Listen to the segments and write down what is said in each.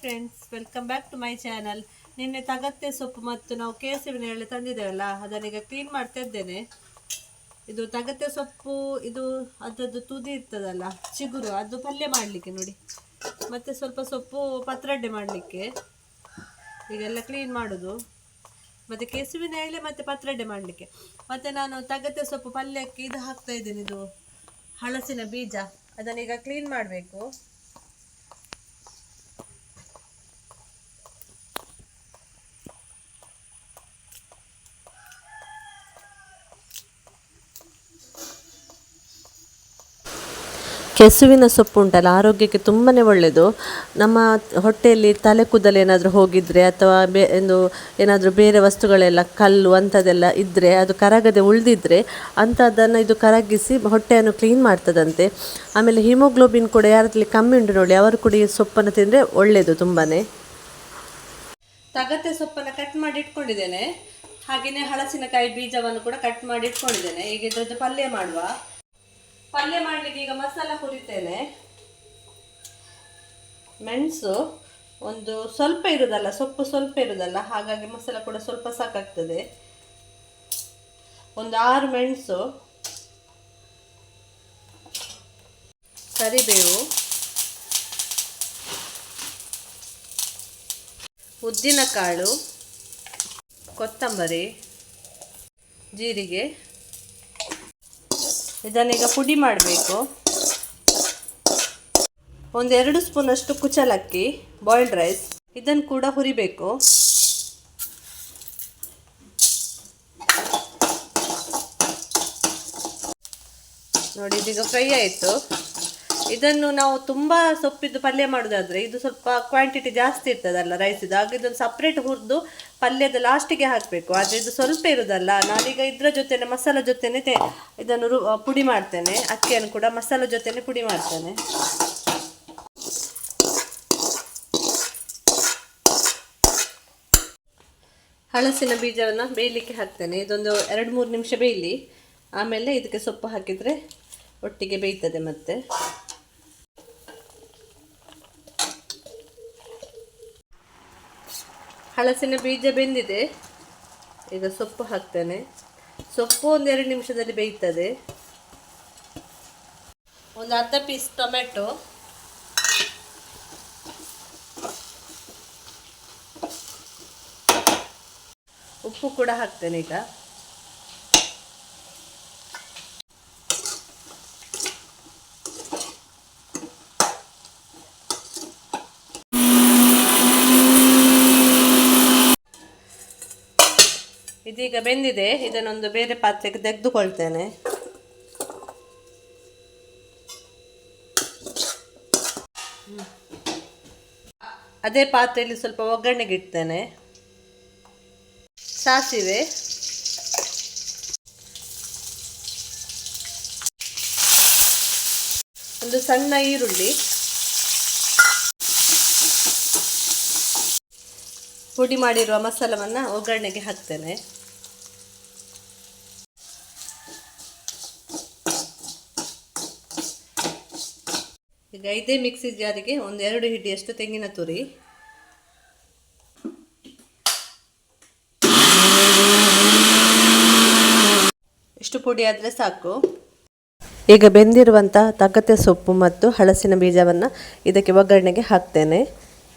Friends welcome back to my channel ನಿನ್ನೆ ತಗತ್ತೆ ಸೊಪ್ಪು ಮತ್ತು ನಾವು ಕೇಸರಿನ ಎಳೆ ತಂದಿದ್ದೇವಲ್ಲ ಅದನ್ನೀಗ ಕ್ಲೀನ್ ಮಾಡ್ತಾ ಇದ್ದೇನೆ. ಇದು ತಗತ್ತೆ ಸೊಪ್ಪು, ಇದು ಅದರದ್ದು ತುದಿ ಇರ್ತದಲ್ಲ, ಚಿಗುರು, ಅದು ಪಲ್ಯ ಮಾಡಲಿಕ್ಕೆ ನೋಡಿ. ಮತ್ತು ಸ್ವಲ್ಪ ಸೊಪ್ಪು ಪತ್ರಡ್ಡೆ ಮಾಡಲಿಕ್ಕೆ. ಈಗೆಲ್ಲ ಕ್ಲೀನ್ ಮಾಡೋದು. ಮತ್ತು ಕೆಸುವಿನ ಎಳೆ ಮತ್ತು ಪತ್ರಡ್ಡೆ ಮಾಡಲಿಕ್ಕೆ. ಮತ್ತು ನಾನು ತಗತ್ತೆ ಸೊಪ್ಪು ಪಲ್ಯಕ್ಕೆ ಇದು ಹಾಕ್ತಾ ಇದ್ದೀನಿ, ಇದು ಹಳಸಿನ ಬೀಜ. ಅದನ್ನೀಗ ಕ್ಲೀನ್ ಮಾಡಬೇಕು. ಕೆಸುವಿನ ಸೊಪ್ಪು ಉಂಟಲ್ಲ ಆರೋಗ್ಯಕ್ಕೆ ತುಂಬಾ ಒಳ್ಳೆಯದು ನಮ್ಮ ಹೊಟ್ಟೆಯಲ್ಲಿ ತಲೆ ಕೂದಲು ಏನಾದರೂ ಹೋಗಿದ್ರೆ ಅಥವಾ ಬೇ ಒಂದು ಏನಾದರೂ ಬೇರೆ ವಸ್ತುಗಳೆಲ್ಲ, ಕಲ್ಲು ಅಂಥದ್ದೆಲ್ಲ ಇದ್ದರೆ ಅದು ಕರಗದೆ ಉಳಿದಿದ್ರೆ ಅಂಥದ್ದನ್ನು ಇದು ಕರಗಿಸಿ ಹೊಟ್ಟೆಯನ್ನು ಕ್ಲೀನ್ ಮಾಡ್ತದಂತೆ. ಆಮೇಲೆ ಹಿಮೋಗ್ಲೋಬಿನ್ ಕೂಡ ಯಾರಲ್ಲಿ ಕಮ್ಮಿ ಉಂಟು ನೋಡಿ, ಅವರು ಕೂಡ ಈ ಸೊಪ್ಪನ್ನು ತಿಂದರೆ ಒಳ್ಳೆಯದು ತುಂಬಾ ತಗತ್ತೆ ಸೊಪ್ಪನ್ನು ಕಟ್ ಮಾಡಿ ಇಟ್ಕೊಂಡಿದ್ದೇನೆ. ಹಾಗೆಯೇ ಹಲಸಿನಕಾಯಿ ಬೀಜವನ್ನು ಕೂಡ ಕಟ್ ಮಾಡಿ ಇಟ್ಕೊಂಡಿದ್ದೇನೆ. ಈಗ ಇದ್ರದ್ದು ಪಲ್ಯ ಮಾಡುವ. ಪಲ್ಯ ಮಾಡಲಿಕ್ಕೆ ಈಗ ಮಸಾಲ ಹುರಿತೇನೆ. ಮೆಣಸು ಒಂದು ಸ್ವಲ್ಪ ಇರುದಲ್ಲ, ಸೊಪ್ಪು ಸ್ವಲ್ಪ ಇರುದಲ್ಲ, ಹಾಗಾಗಿ ಮಸಾಲ ಕೂಡ ಸ್ವಲ್ಪ ಸಾಕಾಗ್ತದೆ. ಒಂದು ಆರು ಮೆಣಸು, ಕರಿಬೇವು, ಉದ್ದಿನಕಾಳು, ಕೊತ್ತಂಬರಿ, ಜೀರಿಗೆ ಇದನ್ನೀಗ ಪುಡಿ ಮಾಡಬೇಕು. ಒಂದೆರಡು ಸ್ಪೂನಷ್ಟು ಕುಚಲಕ್ಕಿ ಬಾಯ್ಲ್ಡ್ ರೈಸ್ ಇದನ್ನು ಕೂಡ ಹುರಿಬೇಕು. ನೋಡಿ, ಇದೀಗ ಫ್ರೈ ಆಯಿತು. ಇದನ್ನು ನಾವು ತುಂಬ ಸೊಪ್ಪಿದ್ದು ಪಲ್ಯ ಮಾಡೋದಾದರೆ ಇದು ಸ್ವಲ್ಪ ಕ್ವಾಂಟಿಟಿ ಜಾಸ್ತಿ ಇರ್ತದಲ್ಲ ರೈಸ್ ಇದು. ಆಗ ಇದನ್ನು ಸಪ್ರೇಟ್ ಹುರಿದು ಪಲ್ಯದ ಲಾಸ್ಟಿಗೆ ಹಾಕಬೇಕು. ಆದರೆ ಇದು ಸ್ವಲ್ಪ ಇರೋದಲ್ಲ. ನಾನೀಗ ಇದರ ಜೊತೆನೆ, ಮಸಾಲ ಜೊತೆನೆ ತೆ ಇದನ್ನು ರು ಪುಡಿ ಮಾಡ್ತೇನೆ. ಅಕ್ಕಿಯನ್ನು ಕೂಡ ಮಸಾಲ ಜೊತೆನೆ ಪುಡಿ ಮಾಡ್ತೇನೆ. ಹಳಸಿನ ಬೀಜವನ್ನು ಬೇಯಲಿಕ್ಕೆ ಹಾಕ್ತೇನೆ. ಇದೊಂದು ಎರಡು ಮೂರು ನಿಮಿಷ ಬೇಯಲಿ. ಆಮೇಲೆ ಇದಕ್ಕೆ ಸೊಪ್ಪು ಹಾಕಿದರೆ ಒಟ್ಟಿಗೆ ಬೇಯ್ತದೆ ಮತ್ತೆ. ಹಳಸಿನ ಬೀಜ ಬೆಂದಿದೆ. ಈಗ ಸೊಪ್ಪು ಹಾಕ್ತೇನೆ. ಸೊಪ್ಪು ಒಂದೆರಡು ನಿಮಿಷದಲ್ಲಿ ಬೇಯ್ತದೆ. ಒಂದು ಅರ್ಧ ಪೀಸ್ ಟೊಮೆಟೊ. ಉಪ್ಪು ಕೂಡ ಹಾಕ್ತೇನೆ ಈಗ. ಇದೀಗ ಬೆಂದಿದೆ. ಇದನ್ನೊಂದು ಬೇರೆ ಪಾತ್ರೆಗೆ ತೆಗೆದುಕೊಳ್ತೇನೆ. ಅದೇ ಪಾತ್ರೆಯಲ್ಲಿ ಸ್ವಲ್ಪ ಒಗ್ಗರಣೆಗೆ ಇಡ್ತೇನೆ. ಸಾಸಿವೆ. ಒಂದು ಸಣ್ಣ ಈರುಳ್ಳಿ. ಪುಡಿ ಮಾಡಿರುವ ಮಸಾಲವನ್ನು ಒಗ್ಗರಣೆಗೆ ಹಾಕ್ತೇನೆ. ಈಗ ಇದೇ ಮಿಕ್ಸಿ ಜಾರಿಗೆ ಒಂದು ಎರಡು ಹಿಡಿಯಷ್ಟು ತೆಂಗಿನ ತುರಿ. ಇಷ್ಟು ಪುಡಿ ಆದರೆ ಸಾಕು. ಈಗ ಬೆಂದಿರುವಂಥ ತಗತೆ ಸೊಪ್ಪು ಮತ್ತು ಹಳಸಿನ ಬೀಜವನ್ನು ಇದಕ್ಕೆ ಒಗ್ಗರಣೆಗೆ ಹಾಕ್ತೇನೆ.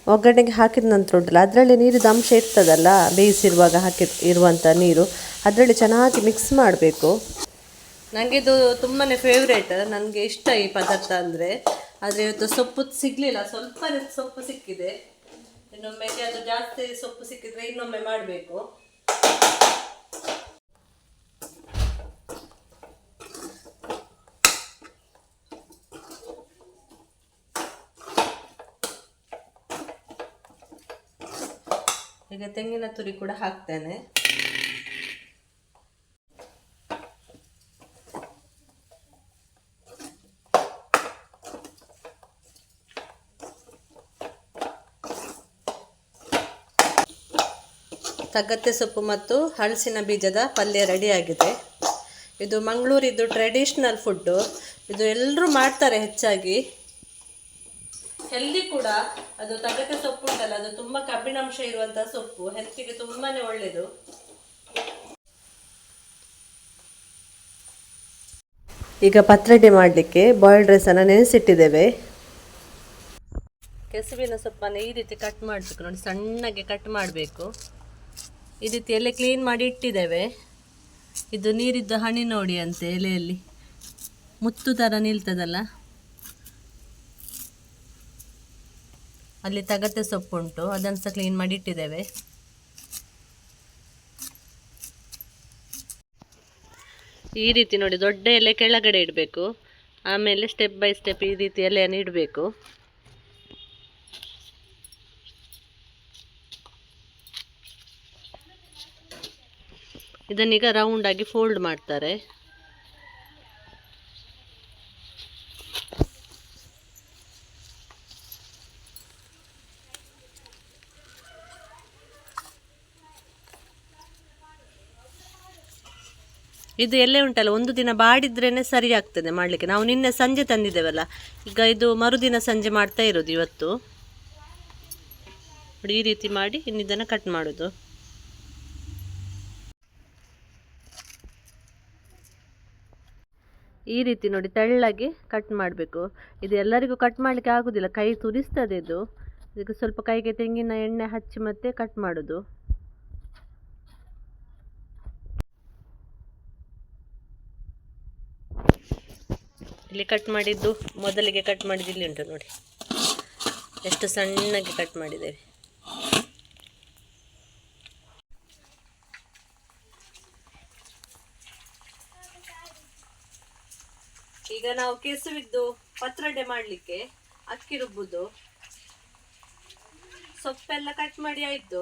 ಒಗ್ಗರಣೆಗೆ ಹಾಕಿದ ನಂತರ ಉಂಟಲ್ಲ, ಅದರಲ್ಲಿ ನೀರಿದ ಅಂಶ ಇರ್ತದಲ್ಲ, ಬೇಯಿಸಿರುವಾಗ ಹಾಕಿ ಇರುವಂಥ ನೀರು, ಅದರಲ್ಲಿ ಚೆನ್ನಾಗಿ ಮಿಕ್ಸ್ ಮಾಡಬೇಕು. ನನಗಿದು ತುಂಬಾ ಫೇವ್ರೇಟ್ ನನಗೆ ಇಷ್ಟ ಈ ಪದಾರ್ಥ ಅಂದರೆ. ಆದರೆ ಇವತ್ತು ಸೊಪ್ಪು ಸಿಗಲಿಲ್ಲ. ಸ್ವಲ್ಪ ಸೊಪ್ಪು ಸಿಕ್ಕಿದೆ. ಇನ್ನೊಮ್ಮೆ ಅದು ಜಾಸ್ತಿ ಸೊಪ್ಪು ಸಿಕ್ಕಿದ್ರೆ ಇನ್ನೊಮ್ಮೆ ಮಾಡಬೇಕು. ಈಗ ತೆಂಗಿನ ತುರಿ ಕೂಡ ಹಾಕ್ತೇನೆ. ತಗತ್ತೆ ಸೊಪ್ಪು ಮತ್ತು ಹಲಸಿನ ಬೀಜದ ಪಲ್ಯ ರೆಡಿಯಾಗಿದೆ. ಇದು ಮಂಗಳೂರಿದ್ದು ಟ್ರೆಡಿಷ್ನಲ್ ಫುಡ್ಡು ಇದು ಎಲ್ಲರೂ ಮಾಡ್ತಾರೆ ಹೆಚ್ಚಾಗಿ. ಹೆಲ್ದಿ ಕೂಡ ಅದು ತಗತ್ತೆ ಸೊಪ್ಪು ಉಂಟಲ್ಲ, ಅದು ತುಂಬಾ ಕಬ್ಬಿಣಾಂಶ ಇರುವಂತಹ ಸೊಪ್ಪು. ಹೆಲ್ತಿಗೆ ತುಂಬಾನೇ ಒಳ್ಳೇದು. ಈಗ ಪತ್ರೊಡೆ ಮಾಡಲಿಕ್ಕೆ ಬಾಯ್ಲ್ಡ್ ರೈಸನ್ನು ನೆನೆಸಿಟ್ಟಿದ್ದೇವೆ. ಕೆಸುವಿನ ಸೊಪ್ಪನ್ನು ಈ ರೀತಿ ಕಟ್ ಮಾಡಬೇಕು. ನೋಡಿ, ಸಣ್ಣಗೆ ಕಟ್ ಮಾಡಬೇಕು. ಈ ರೀತಿ ಎಲೆ ಕ್ಲೀನ್ ಮಾಡಿ ಇಟ್ಟಿದ್ದೇವೆ. ಇದು ನೀರಿದ್ದು ಹನಿ ನೋಡಿ ಅಂತೆ ಎಲೆಯಲ್ಲಿ. ಮುತ್ತು ಥರ ನಿಲ್ತದಲ್ಲ? ಅಲ್ಲಿ ತಗತೆ ಸೊಪ್ಪು ಉಂಟು ಅದನ್ನು ಸಹ ಕ್ಲೀನ್ ಮಾಡಿ ಇಟ್ಟಿದ್ದೇವೆ. ಈ ರೀತಿ ನೋಡಿ ದೊಡ್ಡ ಎಲೆ ಕೆಳಗಡೆ ಇಡಬೇಕು. ಆಮೇಲೆ ಸ್ಟೆಪ್ ಬೈ ಸ್ಟೆಪ್ ಈ ರೀತಿ ಎಲೆಯನ್ನು ಇಡಬೇಕು. ಇದನ್ನೀಗ ರೌಂಡಾಗಿ ಫೋಲ್ಡ್ ಮಾಡ್ತಾರೆ. ಇದು ಎಲ್ಲೇ ಉಂಟಲ್ಲ, ಒಂದು ದಿನ ಬಾಡಿದ್ರೇ ಸರಿ ಆಗ್ತದೆ ಮಾಡಲಿಕ್ಕೆ. ನಾವು ನಿನ್ನೆ ಸಂಜೆ ತಂದಿದ್ದೇವಲ್ಲ, ಈಗ ಇದು ಮರುದಿನ ಸಂಜೆ ಮಾಡ್ತಾ ಇರೋದು ಇವತ್ತು. ಈ ರೀತಿ ಮಾಡಿ ಇನ್ನಿದನ್ನು ಕಟ್ ಮಾಡೋದು. ಈ ರೀತಿ ನೋಡಿ ತೆಳ್ಳಗೆ ಕಟ್ ಮಾಡಬೇಕು. ಇದು ಎಲ್ಲರಿಗೂ ಕಟ್ ಮಾಡಲಿಕ್ಕೆ ಆಗೋದಿಲ್ಲ. ಕೈ ತುರಿಸ್ತದೆ ಇದು. ಇದಕ್ಕೆ ಸ್ವಲ್ಪ ಕೈಗೆ ತೆಂಗಿನ ಎಣ್ಣೆ ಹಚ್ಚಿ ಮತ್ತೆ ಕಟ್ ಮಾಡೋದು. ಇಲ್ಲಿ ಕಟ್ ಮಾಡಿದ್ದು, ಮೊದಲಿಗೆ ಕಟ್ ಮಾಡಿದ್ದು ಇಲ್ಲಿ ಉಂಟು ನೋಡಿ. ಎಷ್ಟು ಸಣ್ಣಗೆ ಕಟ್ ಮಾಡಿದ್ದೇವೆ. ಈಗ ನಾವು ಕೆಸುವಿದ್ದು ಪತ್ರೊಡೆ ಮಾಡಲಿಕ್ಕೆ ಅಕ್ಕಿ ರುಬ್ಬುದು. ಸೊಪ್ಪೆಲ್ಲ ಕಟ್ ಮಾಡಿ ಆಯ್ತು.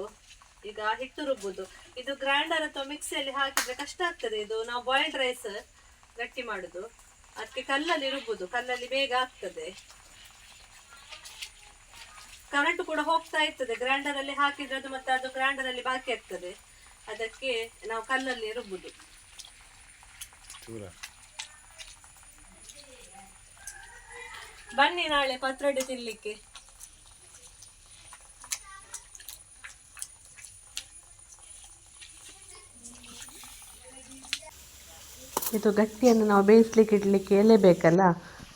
ಈಗ ಹಿಟ್ಟು ರುಬ್ಬುದು. ಇದು ಗ್ರೈಂಡರ್ ಅಥವಾ ಮಿಕ್ಸಿಯಲ್ಲಿ ಹಾಕಿದ್ರೆ ಕಷ್ಟ ಆಗ್ತದೆ. ಇದು ನಾವು ಬಾಯ್ಲ್ಡ್ ರೈಸ್ ಗಟ್ಟಿ ಮಾಡುದು. ಅದಕ್ಕೆ ಕಲ್ಲಲ್ಲಿ ರುಬ್ಬುದು. ಕಲ್ಲಲ್ಲಿ ಬೇಗ ಆಗ್ತದೆ. ಕರೆಂಟ್ ಕೂಡ ಹೋಗ್ತಾ ಇರ್ತದೆ. ಗ್ರೈಂಡರ್ ಅಲ್ಲಿ ಹಾಕಿದ್ರೆ ಅದು ಮತ್ತೆ ಅದು ಗ್ರೈಂಡರ್ ಅಲ್ಲಿ ಬಾಕಿ ಆಗ್ತದೆ. ಅದಕ್ಕೆ ನಾವು ಕಲ್ಲಲ್ಲಿ ರುಬ್ಬುದು. ಬನ್ನಿ ನಾಳೆ ಪತ್ರೊಡೆ ತಿನ್ಲಿಕ್ಕೆ. ಇದು ಗಟ್ಟಿಯನ್ನು ನಾವು ಬೇಯಿಸ್ಲಿಕ್ಕೆ ಇಡಲಿಕ್ಕೆ ಎಲೆ ಬೇಕಲ್ಲ?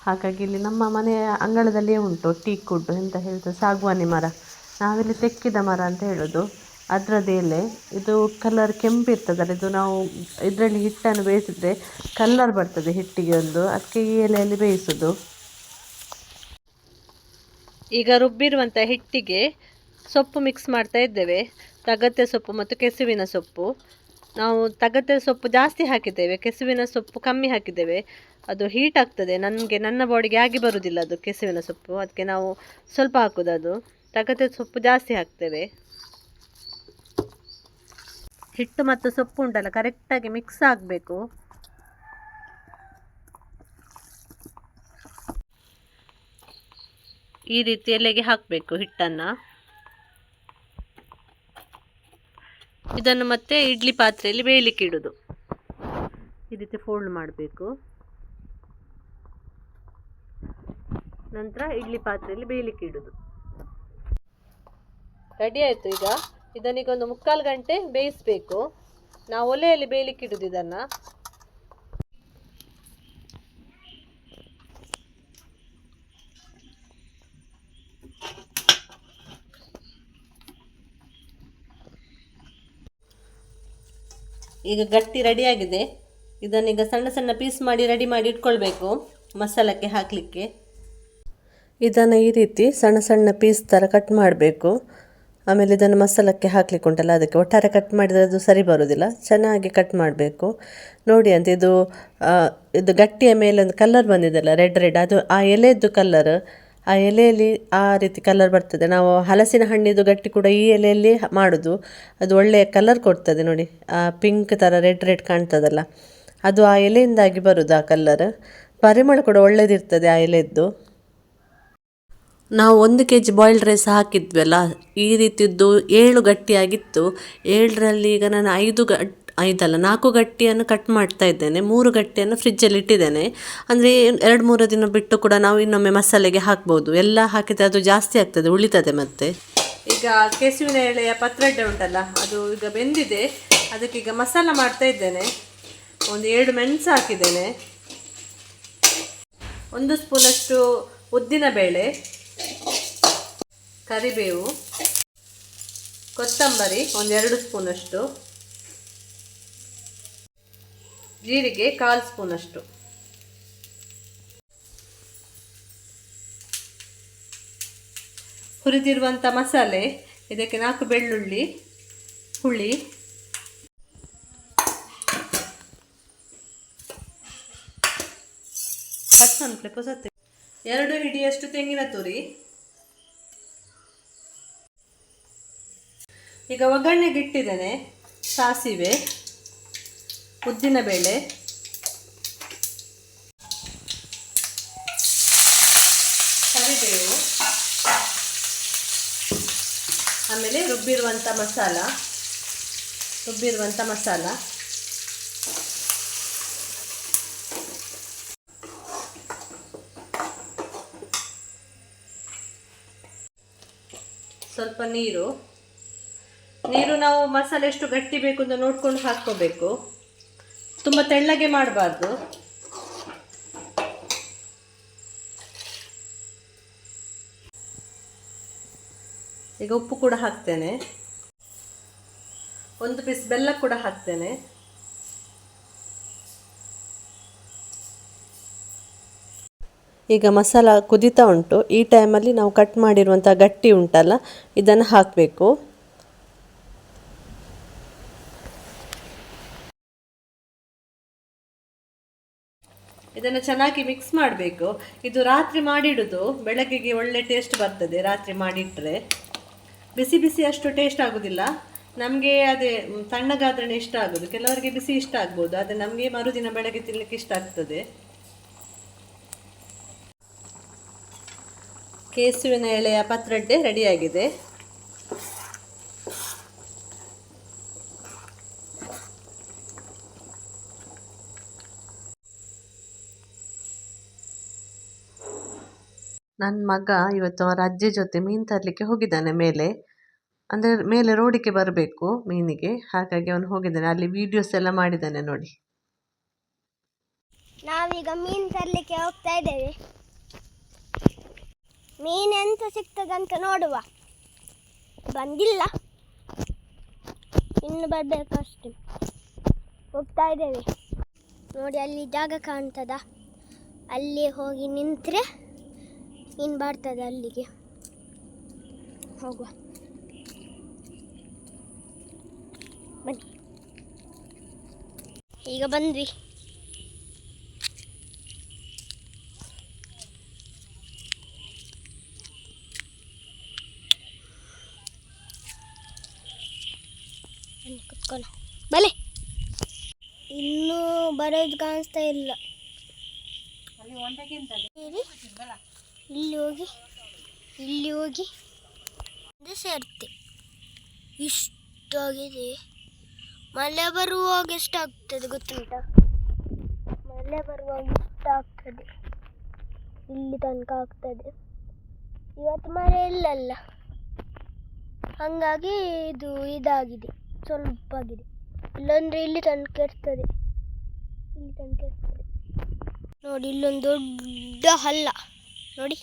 ಹಾಗಾಗಿ ಇಲ್ಲಿ ನಮ್ಮ ಮನೆಯ ಅಂಗಳದಲ್ಲಿಯೇ ಉಂಟು ಟೀ ಕುಡ್ ಎಂತ ಹೇಳ್ತಾರೆ ಸಾಗುವಾನಿ ಮರ. ನಾವಿಲ್ಲಿ ತೆಕ್ಕಿದ ಮರ ಅಂತ ಹೇಳೋದು. ಅದರದ್ದು ಎಲೆ. ಇದು ಕಲರ್ ಕೆಂಪು ಇರ್ತದಲ್ಲ, ಇದು ನಾವು ಇದರಲ್ಲಿ ಹಿಟ್ಟನ್ನು ಬೇಯಿಸಿದ್ರೆ ಕಲರ್ ಬರ್ತದೆ ಹಿಟ್ಟಿಗೆ ಒಂದು. ಅದಕ್ಕೆ ಈ ಎಲೆಯಲ್ಲಿ ಬೇಯಿಸೋದು. ಈಗ ರುಬ್ಬಿರುವಂಥ ಹಿಟ್ಟಿಗೆ ಸೊಪ್ಪು ಮಿಕ್ಸ್ ಮಾಡ್ತಾ ಇದ್ದೇವೆ. ತಗತೆ ಸೊಪ್ಪು ಮತ್ತು ಕೆಸುವಿನ ಸೊಪ್ಪು. ನಾವು ತಗತ್ತೆ ಸೊಪ್ಪು ಜಾಸ್ತಿ ಹಾಕಿದ್ದೇವೆ. ಕೆಸುವಿನ ಸೊಪ್ಪು ಕಮ್ಮಿ ಹಾಕಿದ್ದೇವೆ. ಅದು ಹೀಟ್ ಆಗ್ತದೆ. ನನಗೆ ನನ್ನ ಬಾಡಿಗೆ ಆಗಿ ಬರುವುದಿಲ್ಲ ಅದು ಕೆಸುವಿನ ಸೊಪ್ಪು. ಅದಕ್ಕೆ ನಾವು ಸ್ವಲ್ಪ ಹಾಕೋದು ಅದು. ತಗತೆ ಸೊಪ್ಪು ಜಾಸ್ತಿ ಹಾಕ್ತೇವೆ. ಹಿಟ್ಟು ಮತ್ತು ಸೊಪ್ಪು ಉಂಟಲ್ಲ ಕರೆಕ್ಟಾಗಿ ಮಿಕ್ಸ್ ಆಗಬೇಕು. ಈ ರೀತಿ ಎಲೆಗೆ ಹಾಕಬೇಕು ಹಿಟ್ಟನ್ನು. ಇದನ್ನು ಮತ್ತೆ ಇಡ್ಲಿ ಪಾತ್ರೆಯಲ್ಲಿ ಬೇಯಲಿಕ್ಕೆ ಇಡೋದು. ಈ ರೀತಿ ಫೋಲ್ಡ್ ಮಾಡಬೇಕು. ನಂತರ ಇಡ್ಲಿ ಪಾತ್ರೆಯಲ್ಲಿ ಬೇಯಲಿಕ್ಕೆ ಇಡೋದು. ರೆಡಿ ಆಯಿತು ಈಗ. ಇದನ್ನೀಗ ಒಂದು ಮುಕ್ಕಾಲು ಗಂಟೆ ಬೇಯಿಸಬೇಕು. ನಾವು ಒಲೆಯಲ್ಲಿ ಬೇಯಲಿಕ್ಕೆ ಇಡೋದು ಇದನ್ನು. ಈಗ ಗಟ್ಟಿ ರೆಡಿಯಾಗಿದೆ ಇದನ್ನೀಗ ಸಣ್ಣ ಸಣ್ಣ ಪೀಸ್ ಮಾಡಿ ರೆಡಿ ಮಾಡಿ ಇಟ್ಕೊಳ್ಬೇಕು ಮಸಾಲಕ್ಕೆ ಹಾಕಲಿಕ್ಕೆ. ಇದನ್ನು ಈ ರೀತಿ ಸಣ್ಣ ಸಣ್ಣ ಪೀಸ್ ಥರ ಕಟ್ ಮಾಡಬೇಕು. ಆಮೇಲೆ ಇದನ್ನು ಮಸಾಲಕ್ಕೆ ಹಾಕ್ಲಿಕ್ಕೆ ಉಂಟಲ್ಲ, ಅದಕ್ಕೆ ಒಟ್ಟಾರೆ ಕಟ್ ಮಾಡಿದರೆ ಅದು ಸರಿ ಬರೋದಿಲ್ಲ. ಚೆನ್ನಾಗಿ ಕಟ್ ಮಾಡಬೇಕು. ನೋಡಿ ಅಂತ ಇದು ಇದು ಗಟ್ಟಿಯ ಮೇಲೆ ಒಂದು ಕಲರ್ ಬಂದಿದೆಲ್ಲ ರೆಡ್ ರೆಡ್ ಅದು ಆ ಎಲೆಯದ್ದು ಕಲರ್ ಆ ಎಲೆಯಲ್ಲಿ ಆ ರೀತಿ ಕಲರ್ ಬರ್ತದೆ. ನಾವು ಹಲಸಿನ ಹಣ್ಣಿದು ಗಟ್ಟಿ ಕೂಡ ಈ ಎಲೆಯಲ್ಲಿ ಮಾಡೋದು. ಅದು ಒಳ್ಳೆಯ ಕಲರ್ ಕೊಡ್ತದೆ ನೋಡಿ. ಆ ಪಿಂಕ್ ಥರ ರೆಡ್ ರೆಡ್ ಕಾಣ್ತದಲ್ಲ. ಅದು ಆ ಎಲೆಯಿಂದಾಗಿ ಬರೋದು ಆ ಕಲರ್ ಪರಿಮಳ ಕೂಡ ಒಳ್ಳೆದಿರ್ತದೆ ಆ ಎಲೆಯದ್ದು ನಾವು ಒಂದು ಕೆ ಜಿ ಬಾಯ್ಲ್ಡ್ ರೈಸ್ ಹಾಕಿದ್ವಲ್ಲ, ಈ ರೀತಿಯದ್ದು ಏಳು ಗಟ್ಟಿಯಾಗಿತ್ತು. ಏಳರಲ್ಲಿ ಈಗ ನಾನು ಐದು ಗಟ್ ಐದಲ್ಲ ನಾಲ್ಕು ಗಟ್ಟಿಯನ್ನು ಕಟ್ ಮಾಡ್ತಾ ಇದ್ದೇನೆ, ಮೂರು ಗಟ್ಟಿಯನ್ನು ಫ್ರಿಜ್ಜಲ್ಲಿ ಇಟ್ಟಿದ್ದೇನೆ. ಅಂದರೆ ಎರಡು ಮೂರು ದಿನ ಬಿಟ್ಟು ಕೂಡ ನಾವು ಇನ್ನೊಮ್ಮೆ ಮಸಾಲೆಗೆ ಹಾಕ್ಬೋದು. ಎಲ್ಲ ಹಾಕಿದರೆ ಅದು ಜಾಸ್ತಿ ಆಗ್ತದೆ, ಉಳಿತದೆ ಮತ್ತೆ. ಈಗ ಕೆಸುವಿನ ಎಳೆಯ ಪತ್ರೊಡೆ ಉಂಟಲ್ಲ, ಅದು ಈಗ ಬೆಂದಿದೆ. ಅದಕ್ಕೆ ಈಗ ಮಸಾಲ ಮಾಡ್ತಾ ಇದ್ದೇನೆ. ಒಂದು ಎರಡು ಮೆಣಸು ಹಾಕಿದ್ದೇನೆ. ಒಂದು ಸ್ಪೂನಷ್ಟು ಉದ್ದಿನ ಬೇಳೆ, ಕರಿಬೇವು, ಕೊತ್ತಂಬರಿ, ಒಂದೆರಡು ಸ್ಪೂನಷ್ಟು. ಜೀರಿಗೆ ಕಾಲು ಸ್ಪೂನಷ್ಟು ಹುರಿದಿರುವಂಥ ಮಸಾಲೆ, ಇದಕ್ಕೆ ನಾಲ್ಕು ಬೆಳ್ಳುಳ್ಳಿ, ಹುಳಿ. ಪಸತ್ತೆ. ಎರಡು ಹಿಡಿಯಷ್ಟು ತೆಂಗಿನ ತುರಿ. ಈಗ ಒಗ್ಗರಣೆಗೆ ಇಟ್ಟಿದ್ದೇನೆ ಸಾಸಿವೆ. ಉದ್ದಿನಬೇಳೆ ಕರಿಬೇವು. ಆಮೇಲೆ ರುಬ್ಬಿರುವಂಥ ಮಸಾಲ. ರುಬ್ಬಿರುವಂಥ ಮಸಾಲ. ಸ್ವಲ್ಪ ನೀರು. ನೀರು ನಾವು ಮಸಾಲೆ ಎಷ್ಟು ಗಟ್ಟಿ ಬೇಕು ಅಂತ ನೋಡ್ಕೊಂಡು ಹಾಕ್ಕೋಬೇಕು. ತುಂಬ ತೆಳ್ಳಗೆ ಮಾಡಬಾರ್ದು. ಈಗ ಉಪ್ಪು ಕೂಡ ಹಾಕ್ತೇನೆ. ಒಂದು ಪೀಸ್ ಬೆಲ್ಲ ಕೂಡ ಹಾಕ್ತೇನೆ. ಈಗ ಮಸಾಲ ಕುದಿತಾ ಉಂಟು. ಈ ಟೈಮಲ್ಲಿ ನಾವು ಕಟ್ ಮಾಡಿರುವಂಥ ಗಟ್ಟಿ ಉಂಟಲ್ಲ, ಇದನ್ನು ಹಾಕಬೇಕು. ಇದನ್ನು ಚೆನ್ನಾಗಿ ಮಿಕ್ಸ್ ಮಾಡಬೇಕು. ಇದು ರಾತ್ರಿ ಮಾಡಿಡೋದು, ಬೆಳಗ್ಗೆಗೆ ಒಳ್ಳೆ ಟೇಸ್ಟ್ ಬರ್ತದೆ ರಾತ್ರಿ ಮಾಡಿಟ್ರೆ. ಬಿಸಿ ಬಿಸಿ ಅಷ್ಟು ಟೇಸ್ಟ್ ಆಗೋದಿಲ್ಲ. ನಮಗೆ ಅದೇ ತಣ್ಣಗಾದ್ರೆ ಇಷ್ಟ ಆಗೋದು. ಕೆಲವರಿಗೆ ಬಿಸಿ ಇಷ್ಟ ಆಗ್ಬೋದು, ಆದರೆ ನಮಗೆ ಮರುದಿನ ಬೆಳಗ್ಗೆ ತಿನ್ನಲಿಕ್ಕೆ ಇಷ್ಟ ಆಗ್ತದೆ. ಕೇಸುವಿನ ಎಳೆಯ ಪತ್ರೊಡೆ ರೆಡಿಯಾಗಿದೆ ನನ್ನ ಮಗ ಇವತ್ತು ಅವರ ಅಜ್ಜಿ ಜೊತೆ ಮೀನು ತರಲಿಕ್ಕೆ ಹೋಗಿದ್ದಾನೆ ಮೇಲೆ. ಅಂದರೆ ಮೇಲೆ ರೋಡಿಗೆ ಬರಬೇಕು ಮೀನಿಗೆ. ಹಾಗಾಗಿ ಅವನು ಹೋಗಿದ್ದಾನೆ. ಅಲ್ಲಿ ವಿಡಿಯೋಸ್ ಎಲ್ಲ ಮಾಡಿದ್ದಾನೆ ನೋಡಿ. ನಾವೀಗ ಮೀನು ತರಲಿಕ್ಕೆ ಹೋಗ್ತಾ ಇದ್ದೇವೆ. ಮೀನು ಎಂತ ಸಿಗ್ತದಂತ ನೋಡುವ. ಬಂದಿಲ್ಲ. ಇನ್ನು ಬರಬೇಕು ಅಷ್ಟೇ ಹೋಗ್ತಾ ಇದ್ದೇವೆ. ನೋಡಿ ಅಲ್ಲಿ ಜಾಗ ಕಾಣ್ತದ. ಅಲ್ಲಿ ಹೋಗಿ ನಿಂತರೆ ಮೀನು ಬರ್ತದೆ ಅಲ್ಲಿಗೆ. ಹೋಗುವ. ಬನ್ನಿ. ಈಗ ಬಂದ್ವಿ. ಕುತ್ಕೊಳ್ಳ. ಬಲೆ ಇನ್ನೂ ಬರೋದು ಕಾಣಿಸ್ತಾ ಇಲ್ಲ. ಇಲ್ಲಿ ಹೋಗಿ ಇಲ್ಲಿ ಹೋಗಿ ಇದು ಸೇರ್ತೆ. ಇಷ್ಟಾಗಿದೆ. ಮಳೆ ಬರುವಾಗ ಎಷ್ಟಾಗ್ತದೆ ಗೊತ್ತುಂಟಾ? ಮಳೆ ಬರುವಾಗ ಇಷ್ಟಾಗ್ತದೆ ಇಲ್ಲಿ ತನಕ ಆಗ್ತದೆ. ಇವತ್ತು ಮಳೆ ಇಲ್ಲಲ್ಲ? ಹಾಗಾಗಿ ಇದು ಇದಾಗಿದೆ ಸ್ವಲ್ಪ ಆಗಿದೆ ಇಲ್ಲಂದ್ರೆ ಇಲ್ಲಿ ತನಕ ಇರ್ತದೆ. ಇಲ್ಲಿ ತನಕ ಇರ್ತದೆ. ನೋಡಿ, ಇಲ್ಲೊಂದು ದೊಡ್ಡ ಹಲ್ಲ. ನೋಡಿ.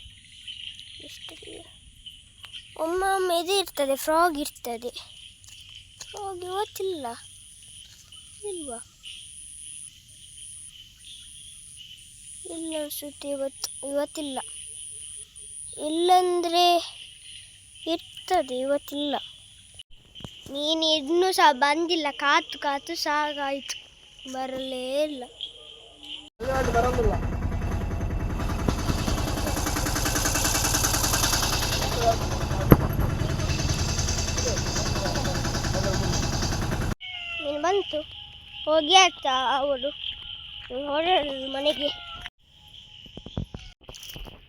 ಒಮ್ಮೊಮ್ಮೆ ಇದು? ಇರ್ತದೆ ಫ್ರಾಗ್ ಇರ್ತದೆ. ಫ್ರಾಗ್ ಇವತ್ತಿಲ್ಲ. ಇಲ್ವಾ? ಇಲ್ಲ ಅನ್ಸುತ್ತೆ ಇವತ್ತು, ಇವತ್ತಿಲ್ಲ. ಇಲ್ಲಂದ್ರೆ ಇರ್ತದೆ, ಇವತ್ತಿಲ್ಲ. ನೀನು ಇನ್ನೂ ಸಹ ಬಂದಿಲ್ಲ, ಕಾತು ಕಾತು ಸಾಗಾಯಿತು. ಬರಲೇ ಇಲ್ಲ. ನೀನು ಬಂತು. ಹೋಗಿ ಆಯ್ತಾ ಅವಳು? ಮನೆಗೆ.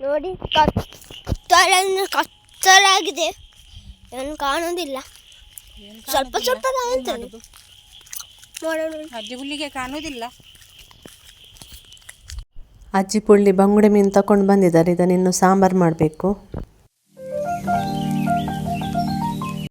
ನೋಡಿ ಕತ್ತಲನ್ನು ಕತ್ತಲಾಗಿದೆ. ಏನು ಕಾಣೋದಿಲ್ಲ ಸ್ವಲ್ಪ ಸ್ವಲ್ಪ ಕಾಣುತ್ತದೆ ನೋಡೋಣ. ಅಜ್ಜಿ ಹುಲ್ಲಿಗೆ ಕಾಣೋದಿಲ್ಲ ಅಜ್ಜಿ ಪುಳ್ಳಿ ಬಂಗುಡೆ ಮೀನು ತಕೊಂಡು ಬಂದಿದ್ದಾರೆ. ಇದನ್ನು ಇನ್ನು ಸಾಂಬಾರು ಮಾಡಬೇಕು.